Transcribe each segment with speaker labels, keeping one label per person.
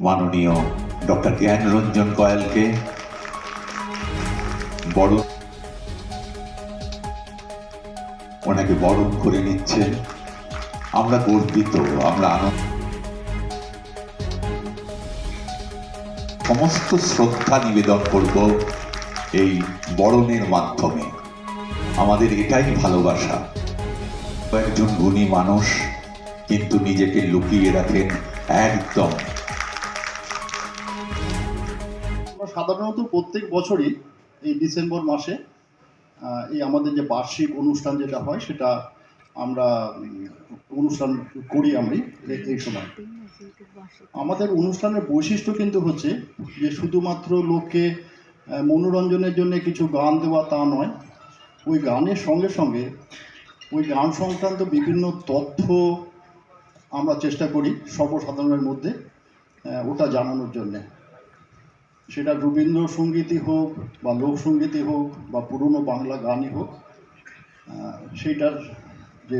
Speaker 1: মাননীয় ডক্টর জ্ঞান রঞ্জন কয়ালকে। বড় ওনাকে বরণ করে নিচ্ছেন। আমরা গর্বিত, আমরা আনন্দ। সমস্ত শ্রদ্ধা নিবেদন করব এই বরণের মাধ্যমে। আমাদের এটাই ভালোবাসা। একজন গুণী মানুষ কিন্তু নিজেকে লুকিয়ে রাখেন একদম
Speaker 2: সাধারণত প্রত্যেক বছরই এই ডিসেম্বর মাসে এই আমাদের যে বার্ষিক অনুষ্ঠান যেটা হয়, সেটা আমরা অনুষ্ঠান করি আমি এই সময়। আমাদের অনুষ্ঠানের বৈশিষ্ট্য কিন্তু হচ্ছে যে শুধুমাত্র লোককে মনোরঞ্জনের জন্য কিছু গান দেওয়া তা নয়, ওই গানের সঙ্গে সঙ্গে ওই গান সংক্রান্ত বিভিন্ন তথ্য আমরা চেষ্টা করি সর্বসাধারণের মধ্যে ওটা জানানোর জন্যে। সেটা রবীন্দ্রসঙ্গীতই হোক বা লোকসঙ্গীতই হোক বা পুরনো বাংলা গানই হোক আহ, সেইটার যে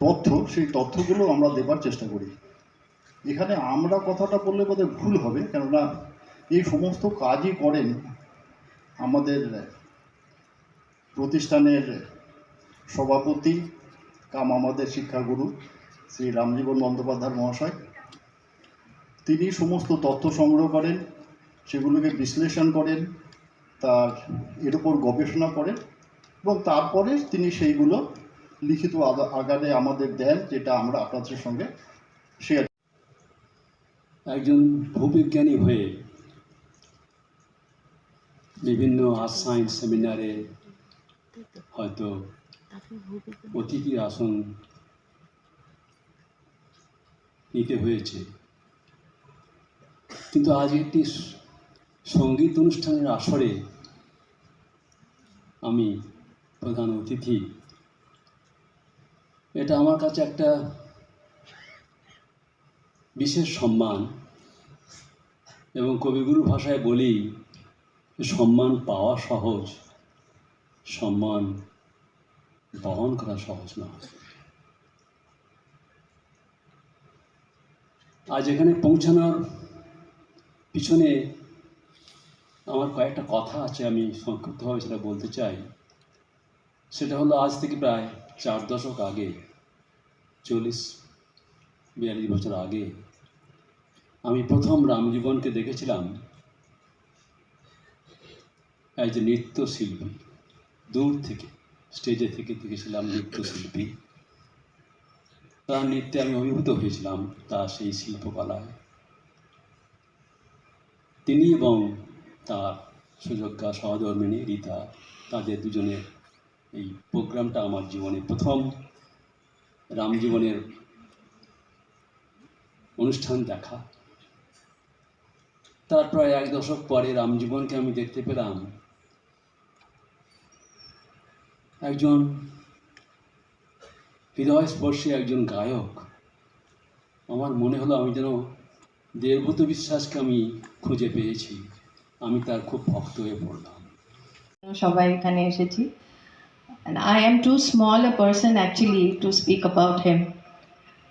Speaker 2: তথ্য সেই তথ্যগুলো আমরা দেবার চেষ্টা করি। এখানে আমরা কথাটা বললে বোধহয় ভুল হবে কেননা এই সমস্ত কাজই করেন আমাদের প্রতিষ্ঠানের সভাপতি কাম আমাদের শিক্ষাগুরু শ্রী রামজীবন বন্দ্যোপাধ্যায় মহাশয়। তিনি সমস্ত তথ্য সংগ্রহ করেন সেগুলোকে বিশ্লেষণ করেন, তার এর উপর গবেষণা করেন এবং তারপরে তিনি সেইগুলো লিখিত আকারে আমাদের দেন, যেটা আমরা আপনাদের সঙ্গে শেয়ার
Speaker 3: একজন ভূবিজ্ঞানী হয়ে বিভিন্ন আর্ট সায়েন্স সেমিনারে হয়তো অতিথি আসন নিতে হয়েছে। কিন্তু আজ একটি সংগীত অনুষ্ঠানের আসরে আমি প্রধান অতিথি। এটা আমার কাছে একটা বিশেষ সম্মান এবং কবিগুরু ভাষায় বলি, সম্মান পাওয়া সহজ, সম্মান বহন করা সহজ না আজ এখানে পৌঁছানোর পিছনে আমার কয়েকটা কথা আছে আমি সংক্ষিপ্তভাবে সেটা বলতে চাই। সেটা হলো আজ থেকে প্রায় চার দশক আগে, চল্লিশ, বিয়াল্লিশ বছর আগে, আমি প্রথম রামজীবনকে দেখেছিলাম একজন নৃত্যশিল্পী। দূর থেকে স্টেজে থেকে দেখেছিলাম নৃত্যশিল্পী। তার নৃত্যে আমি অভিভূত হয়েছিলাম তার সেই শিল্পকলায়। তিনি এবং তার সুযোগ্যা সহধর্মিনী রীতা, তাদের দুজনের এই প্রোগ্রামটা আমার জীবনে প্রথম রামজীবনের অনুষ্ঠান দেখা। তার প্রায় এক দশক পরে রামজীবনকে আমি দেখতে পেলাম। একজন হৃদয়স্পর্শী একজন গায়ক। আমার মনে হলো আমি যেন দেবভূত বিশ্বাসকে আমি খুঁজে পেয়েছি। আমি তার খুব ভক্ত হয়ে পড়লাম
Speaker 4: সবাই এখানে এসেছি and I am too small a person actually to speak about him.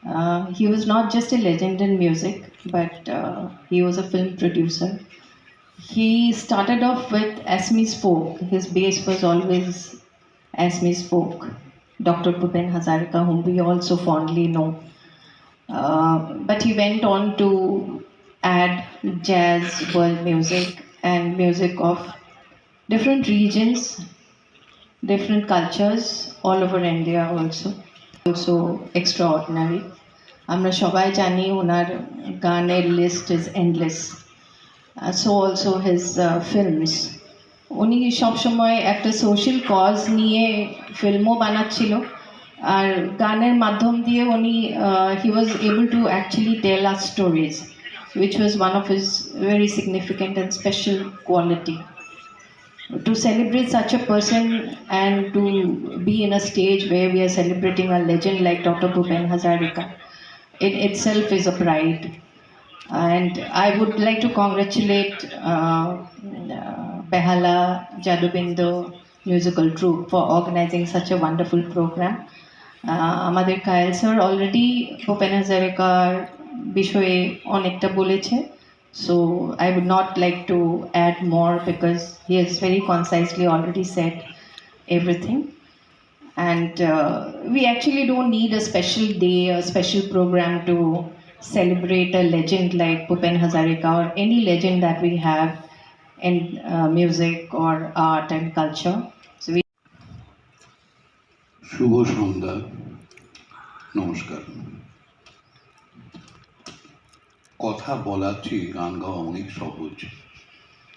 Speaker 4: Uh, he was not just a legend in music, but uh, he was a film producer. He started off with Asmi's Folk. His base was always Asmi's Folk. Dr. Bhupen Hazarika, whom we also fondly know. Uh, but he went on to add jazz, world music, and music of different regions, different cultures all over India also. Also extraordinary. আমরা সবাই জানি ওনার গানের list is endless so also his films উনি সবসময় একটা social cause নিয়ে ফিল্মও বানাচ্ছিল আর গানের মাধ্যম দিয়ে উনি he was able to actually tell our stories which was one of his very significant and special quality. To celebrate such a person and to be in a stage where we are celebrating a legend like Dr. Bhupen Hazarika, it itself is a pride. And I would like to congratulate uh, uh, Behala Jadubindo Musical Troupe for organizing such a wonderful program. Uh, আমাদের কায়েল sir already Bhupen হাজারিকার বিষয়ে অনেকটা বলেছে so I would not like to add more because he has very concisely already set everything and uh, we actually don't need a special day a special program to celebrate a legend like Bhupen Hazarika or any legend that we have in uh, music or art and culture. So we
Speaker 5: শুভ সন্ধ্যা নমস্কার কথা বলার চেয়ে গান গাওয়া অনেক সহজ।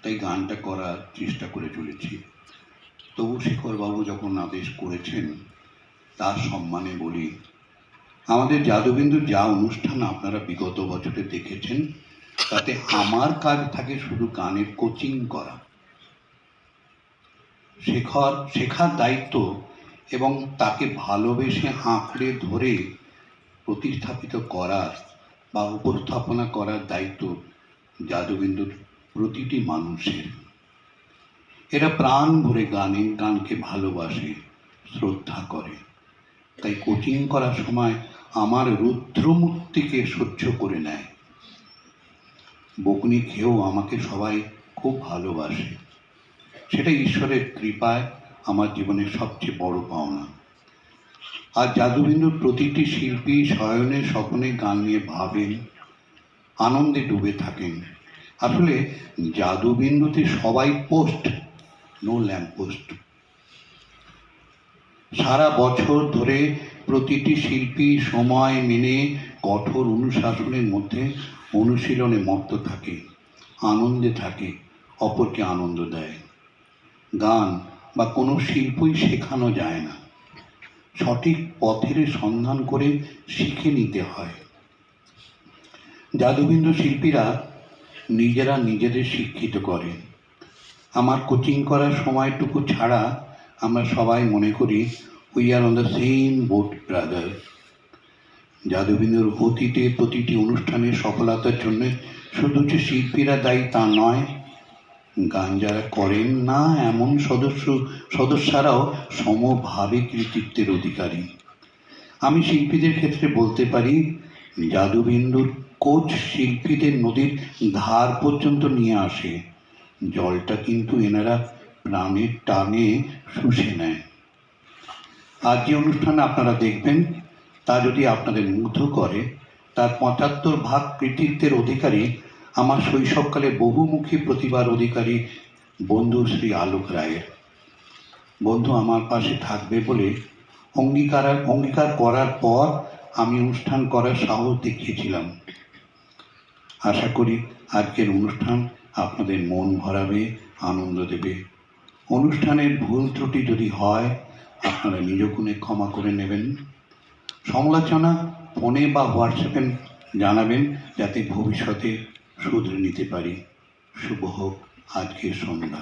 Speaker 5: তাই গানটা করার চেষ্টা করে চলেছি। তবু শেখরবাবু যখন আদেশ করেছেন, তার সম্মানে বলি, আমাদের জাদুবিন্দুর যা অনুষ্ঠান আপনারা বিগত বছরে দেখেছেন, তাতে আমার কাজ থাকে শুধু গানের কোচিং করা। শেখার শেখার দায়িত্ব এবং তাকে ভালোবেসে আঁকড়ে ধরে প্রতিস্থাপিত করার বা উপস্থাপনা করার দায়িত্ব জাদুবিন্দুর প্রতিটি মানুষের। এরা প্রাণ ভরে গানে গানকে ভালোবাসে, শ্রদ্ধা করে। তাই কোচিং করার সময় আমার রুদ্রমূর্তিকে সহ্য করে নেয়। বকুনি খেয়েও আমাকে সবাই খুব ভালোবাসে। সেটা ঈশ্বরের কৃপায় আমার জীবনের সবচেয়ে বড় পাওনা। আর জাদুবিন্দুর প্রতিটি শিল্পী শয়নে স্বপ্নে গান নিয়ে ভাবেন, আনন্দে ডুবে থাকেন। আসলে জাদুবিন্দুতে সবাই পোস্ট, নো ল্যাম্প পোস্ট। সারা বছর ধরে প্রতিটি শিল্পী সময় মেনে কঠোর অনুশাসনের মধ্যে অনুশীলনে মত্ত থাকে, আনন্দে থাকে, অপরকে আনন্দ দেয়। গান বা কোনো শিল্পই শেখানো যায় না। সঠিক পথের সন্ধান করে শিখে নিতে হয়। জাদুবিন্দু শিল্পীরা নিজেরা নিজেদের শিক্ষিত করে। আমার কোচিং করার সময়টুকু ছাড়া আমরা সবাই মনে করি we are on the same boat brother জাদুবিন্দুর অতীতে প্রতিটি অনুষ্ঠানের সফলতার জন্য শুধু যে শিল্পীরা দায়ী তা নয় গান যারা করেন না, এমন সদস্য, সদস্যরাও সমভাবে কৃতিত্বের অধিকারী। আমি শিল্পীদের ক্ষেত্রে বলতে পারি জাদুবিন্দুর কোচ শিল্পীদের নদীর ধার পর্যন্ত নিয়ে আসে। জলটা কিন্তু এনারা প্রাণের টানে শুষে নেয়। আজ যে অনুষ্ঠান আপনারা দেখবেন, তা যদি আপনাদের মুগ্ধ করে, তার পঁচাত্তর ভাগ কৃতিত্বের অধিকারী আমার শৈশবকালে বহুমুখী প্রতিভার অধিকারী বন্ধু শ্রী আলোক রায়ের। বন্ধু আমার পাশে থাকবে বলে অঙ্গীকার অঙ্গীকার করার পর আমি অনুষ্ঠান করার সাহস দেখিয়েছিলাম। আশা করি আজকের অনুষ্ঠান আপনাদের মন ভরাবে, আনন্দ দেবে। অনুষ্ঠানের ভুল ত্রুটি যদি হয়, আপনারা নিজ গুণে ক্ষমা করে নেবেন। সমালোচনা ফোনে বা হোয়াটসঅ্যাপে জানাবেন, যাতে ভবিষ্যতে শুধরে নিতে পারি। শুভ হোক আজকের সন্ধ্যা।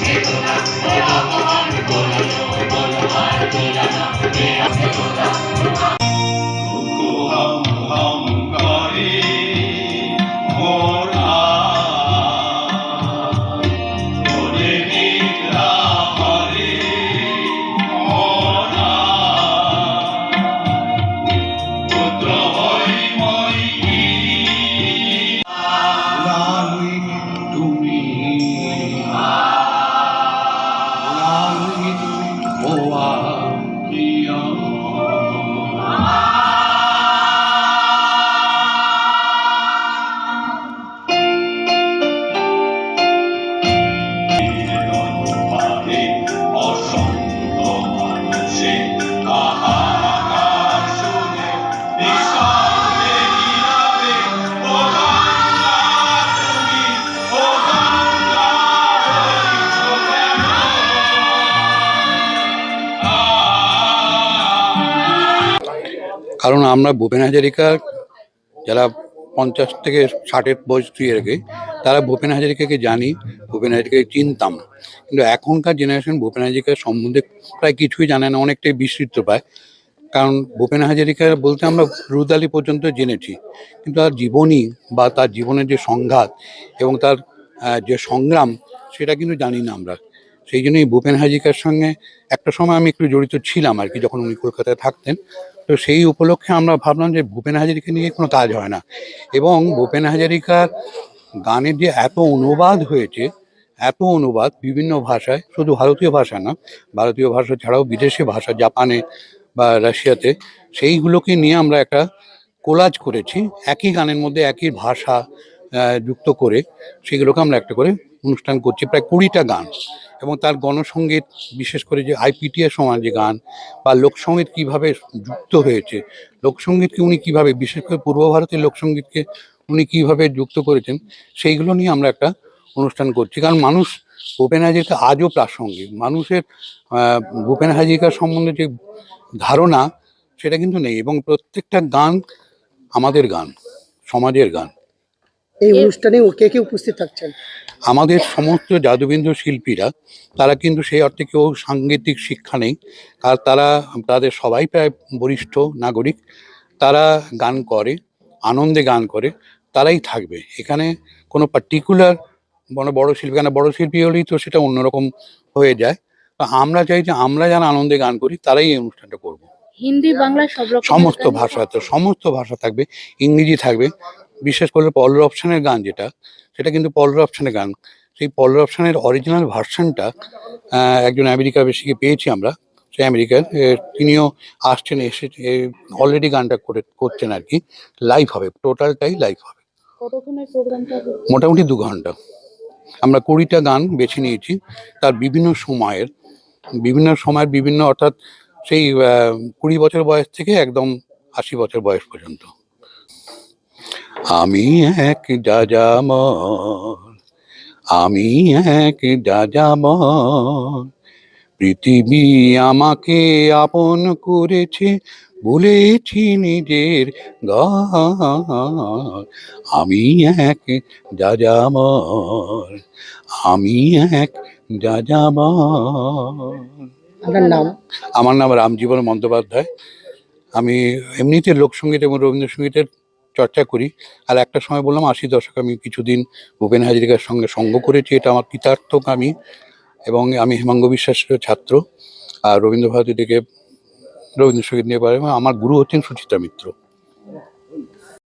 Speaker 5: Ebola, Ebola, Ebola, Ebola, Ebola, Ebola, Ebola, কারণ আমরা ভূপেন হাজারিকার যারা পঞ্চাশ থেকে ষাটের বয়স আর কি তারা ভূপেন হাজারিকাকে জানি, ভূপেন হাজারিকাকে চিনতাম। কিন্তু এখনকার জেনারেশন ভূপেন হাজারিকার সম্বন্ধে প্রায় কিছুই জানে না, অনেকটাই বিস্তৃত পায়। কারণ ভূপেন হাজারিকা বলতে আমরা রুদালি পর্যন্ত জেনেছি। কিন্তু তার জীবনী বা তার জীবনের যে সংঘাত এবং তার যে সংগ্রাম, সেটা কিন্তু জানি না আমরা। সেই জন্যই ভূপেন হাজারিকার সঙ্গে একটা সময় আমি একটু জড়িত ছিলাম আর কি, যখন উনি কলকাতায় থাকতেন। তো সেই উপলক্ষে আমরা ভাবলাম যে ভূপেন হাজারিকা নিয়ে কোনো কাজ হয় না। এবং ভূপেন হাজারিকার গানের যে এত অনুবাদ হয়েছে, এত অনুবাদ বিভিন্ন ভাষায়, শুধু ভারতীয় ভাষা না, ভারতীয় ভাষা ছাড়াও বিদেশি ভাষা, জাপানে বা রাশিয়াতে, সেইগুলোকে নিয়ে আমরা একটা কোলাজ করেছি। একই গানের মধ্যে একই ভাষা যুক্ত করে সেগুলোকে আমরা একটা করে অনুষ্ঠান করছি, প্রায় কুড়িটা গান। এবং তার গণসঙ্গীত বিশেষ করে যে আইপিটিএর সময় যে গান বা লোকসঙ্গীত কীভাবে যুক্ত হয়েছে লোকসঙ্গীতকে উনি কীভাবে, বিশেষ করে পূর্ব ভারতের লোকসঙ্গীতকে উনি কীভাবে যুক্ত করেছেন, সেইগুলো নিয়ে আমরা একটা অনুষ্ঠান করছি। কারণ মানুষ ভূপেন হাজারিকা আজও প্রাসঙ্গিক। মানুষের ভূপেন হাজারিকার সম্বন্ধে যে ধারণা, সেটা কিন্তু নেই। এবং প্রত্যেকটা গান আমাদের গান, সমাজের গান।
Speaker 6: এই অনুষ্ঠানে ও কে কে উপস্থিত থাকছেন?
Speaker 5: আমাদের সমস্ত জাদুবিন্দু শিল্পীরা তারা কিন্তু সেই অর্থে কেউ সাংগীতিক শিক্ষা নেই আর তারা তাদের সবাই প্রায় বরিষ্ঠ নাগরিক তারা গান করে আনন্দে গান করে তারাই থাকবে। এখানে কোনো পার্টিকুলার মানে বড় শিল্পী কেন বড় শিল্পী হলেই তো সেটা অন্যরকম হয়ে যায়। তো আমরা চাই যে আমরা যারা আনন্দে গান করি তারাই এই অনুষ্ঠানটা করব।
Speaker 7: হিন্দি বাংলা সব রকম
Speaker 5: সমস্ত ভাষা তো সমস্ত ভাষা থাকবে ইংরেজি থাকবে বিশেষ করে পল অপশানের গান যেটা সেটা কিন্তু পল অপশানের গান। সেই পল অপশানের অরিজিনাল ভার্সনটা একজন আমেরিকা বেশিকে পেয়েছি আমরা। সেই আমেরিকার তিনিও আসছেন এসে অলরেডি গানটা করে করছেন আর কি। লাইভ হবে টোটালটাই লাইভ হবে। মোটামুটি দু ঘণ্টা। আমরা কুড়িটা গান বেছে নিয়েছি। তার বিভিন্ন সময়ের বিভিন্ন সময়ের বিভিন্ন অর্থাৎ সেই কুড়ি বছর বয়স থেকে একদম আশি বছর বয়স পর্যন্ত। আমি এক যাযামর আমি এক যাযামর পৃথিবী আমাকে আপন করেছে বলেছি নিজের ঘর। আমি এক যাযামর আমি এক যাযামর
Speaker 6: আপনার নাম?
Speaker 5: আমার নাম রামজীবন বন্দ্যোপাধ্যায়। আমি এমনিতে লোকসঙ্গীত এবং রবীন্দ্রসঙ্গীতের চর্চা করি। আর একটা সময় বললাম, আশি দশক আমি কিছুদিন ভূপেন হাজরিকার সঙ্গে সঙ্গ করেছি। এটা আমার কৃতার্থক আমি এবং আমি হেমাঙ্গ বিশ্বাসের ছাত্র। আর রবীন্দ্রভারতী থেকে রবীন্দ্রসঙ্গীত নিয়ে পারে আমার গুরু হচ্ছেন সুচিত্রা মিত্র।